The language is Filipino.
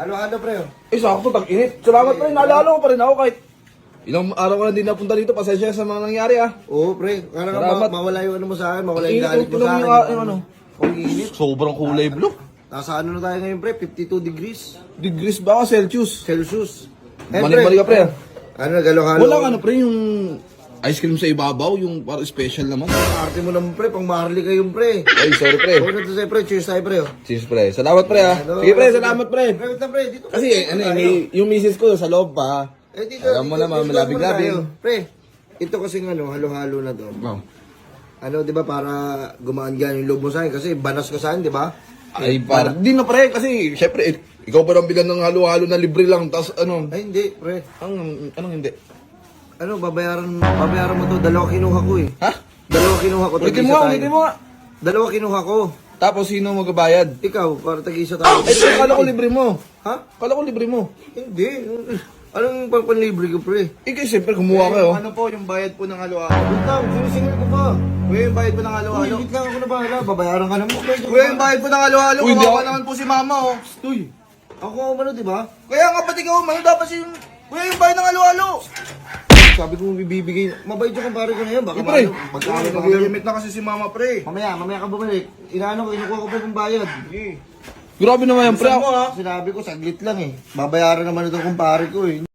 Ano, pre? oh? Eh, sakto, tag-init. Salamat pre, naalala ko pa rin ako kahit ilang araw ko na din napunta dito. Pasensya sa mga nangyari ah. Oo, pre. Kaya nga Salamat. ma- mawala yung ano mo sa akin, mawala yung init galit mo sa akin. yung, yung ano. Ang init. Sobrang kulay blue. Nasa ano na tayo ngayon, pre? 52 degrees Degrees ba ako, Celsius? Celsius. Mali-mali ka, pre. Ano, galo-halo. Walang ano pre, yung ice cream sa ibabaw, yung parang special naman. Arte mo naman, pre. Pang Marley kayong, pre. Ay, sorry pre. Oo na to sa'yo, pre. Cheers tayo, pre. oh. Cheers pre. Salamat pre ah. Ano, Sige pre, salamat pre. Pre, wait lang, pre. Dito. Kasi ano eh, yung misis ko sa loob pa. Eh, dito. Alam mo dito, naman, dito, tayo. Pre, ito kasing ano, halo-halo na to. Wow. Ano, di ba, para gumaan yan yung loob mo sa akin. Kasi banas ka sa akin, di ba? Ay, para. Di na pre, kasi syempre, eh, ikaw pa nang bilan ng halo-halo na libre lang. Tapos ano, Ay, hindi, pre. ang, anong hindi? Ano, babayaran, babayaran mo to. Dalawa kinuha ko eh. Ha? Dalawa kinuha ko. Ulitin mo ulitin mo. Dalawa kinuha ko. Tapos sino magbabayad? Ikaw, para tag-isa tayo. Eh, kala ko libre mo. Ha? Kala ko libre mo. Hindi. Anong pang panlibre ko, pre? Eh, kasi syempre, kumuha kayo. Ano po yung bayad po ng halo-halo? Wait lang, sinisingil ko pa. Kuya, yung bayad po ng Uy, halo-halo. wait lang ako na bahala. Babayaran ka naman. Kuya, yung bayad po ng halo-halo. Uy, ako- naman po si mama, oh. Uy, ako umano, di ba? Kaya nga pati ikaw, ano dapat si... Kuya, yung bayad ng halo-halo. Sabi ko bibigay. Mabait yung kumpare ko na yan. Baka Eh, pre. magkano pa kami. Nag-limit na kasi si mama, pre. Mamaya, mamaya ka bumalik. Inaano ko, inukuha ko pa yung bayad. Grabe naman yan, pre. Saan mo, ha? Sinabi ko, saglit lang eh. Babayaran naman ito kumpare ko eh.